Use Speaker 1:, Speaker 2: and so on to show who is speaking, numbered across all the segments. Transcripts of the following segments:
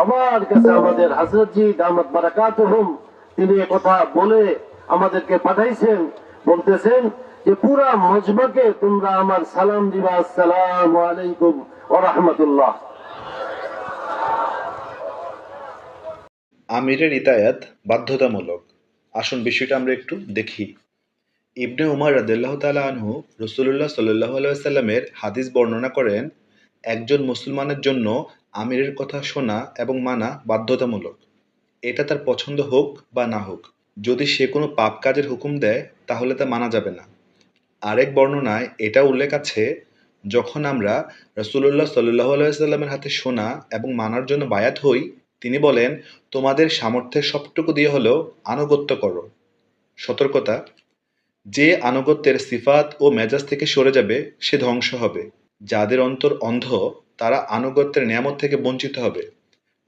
Speaker 1: সবার কাছে আমাদের হাজরতজি দামত বারাকাতুহুম, তিনি কথা বলে আমাদেরকে পাঠাইছেন। বলতেছেন যে, পুরা মজমাকে তোমরা আমার সালাম দিবা। আসসালামু আলাইকুম ওয়া রাহমাতুল্লাহ।
Speaker 2: আমিরের ইতায়াত বাধ্যতামূলক। আসুন বিষয়টা আমরা একটু দেখি। ইবনে উমার রাদিল্লাহ তালা আনহু রসুল্লাহ সাল্লাহ আলাইসাল্লামের হাদিস বর্ণনা করেন একজন মুসলমানের জন্য আমিরের কথা শোনা এবং মানা বাধ্যতামূলক। এটা তার পছন্দ হোক বা না হোক। যদি সে কোনো পাপ কাজের হুকুম দেয়, তাহলে তা মানা যাবে না। আরেক বর্ণনায় এটা উল্লেখ আছে, যখন আমরা রসুল্লাহ সাল্লাহ আলাইসাল্লামের হাতে শোনা এবং মানার জন্য বায়াত হই, তিনি বলেন, তোমাদের সামর্থ্যের সবটুকু দিয়ে হলেও আনুগত্য করো। সতর্কতা, যে আনুগত্যের সিফাত ও মেজাজ থেকে সরে যাবে, সে ধ্বংস হবে। যাদের অন্তর অন্ধ, তারা আনুগত্যের নিয়ামত থেকে বঞ্চিত হবে।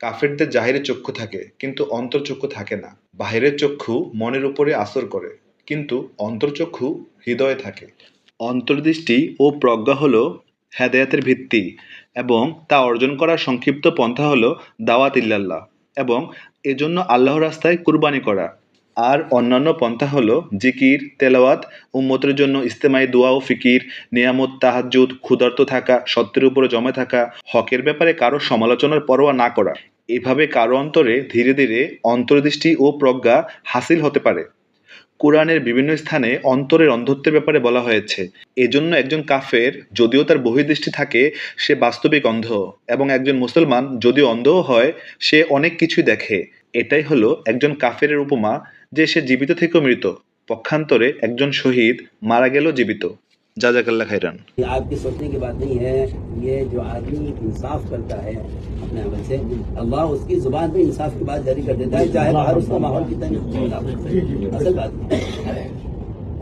Speaker 2: কাফেরদের জাহিরে চক্ষু থাকে, কিন্তু অন্তর্চক্ষু থাকে না। বাহিরের চক্ষু মনের উপরে আসর করে, কিন্তু অন্তর্চক্ষু হৃদয়ে থাকে। অন্তর্দৃষ্টি ও প্রজ্ঞা হলো হেদায়াতের ভিত্তি এবং তা অর্জন করার সংক্ষিপ্ত পন্থা হলো দাওয়াত ইল্লাল্লাহ এবং এজন্য আল্লাহর রাস্তায় কুরবানি করা। আর অন্যান্য পন্থা হলো জিকির, তেলাওয়াত, উম্মতের জন্য ইস্তেমাই দোয়া ও ফিকির, নিয়ামত, তাহাজ্জুদ, ক্ষুধার্ত থাকা, সত্যের উপরে জমে থাকা, হকের ব্যাপারে কারও সমালোচনার পরোয়া না করা। এভাবে কারও অন্তরে ধীরে ধীরে অন্তর্দৃষ্টি ও প্রজ্ঞা হাসিল হতে পারে। কোরআনের বিভিন্ন স্থানে অন্তরের অন্ধত্বের ব্যাপারে বলা হয়েছে। এজন্য একজন কাফের যদিও তার বহির্দৃষ্টি থাকে, সে বাস্তবিক অন্ধ এবং একজন মুসলমান যদিও অন্ধও হয়, সে অনেক কিছুই দেখে। এটাই হলো একজন কাফের উপমা যে সে জীবিত থেকেও মৃত পক্ষান্তরে একজন শহীদ মারা গেল জীবিত জাজাকাল্লা খাইরান
Speaker 3: ये आपके सोचने की बात नहीं है ये जो आदमी इंसाफ करता है अपने अमल से अल्लाह उसकी जुबान पे इंसाफ की बात जारी कर देता है चाहे बाहर उसका माहौल कितना भी खराब हो। असल बात है।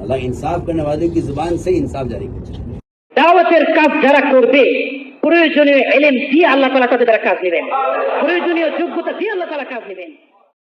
Speaker 3: अल्लाह इंसाफ करने वाले की जुबान से इंसाफ जारी करता है
Speaker 4: দাওয়াতের কাজ যারা করবে প্রয়োজনীয় এলেম দিয়ে আল্লাহ তালা তাদের দ্বারা কাজ নেবেন প্রয়োজনীয় যোগ্যতা দিয়ে আল্লাহ তালা কাজ নেবেন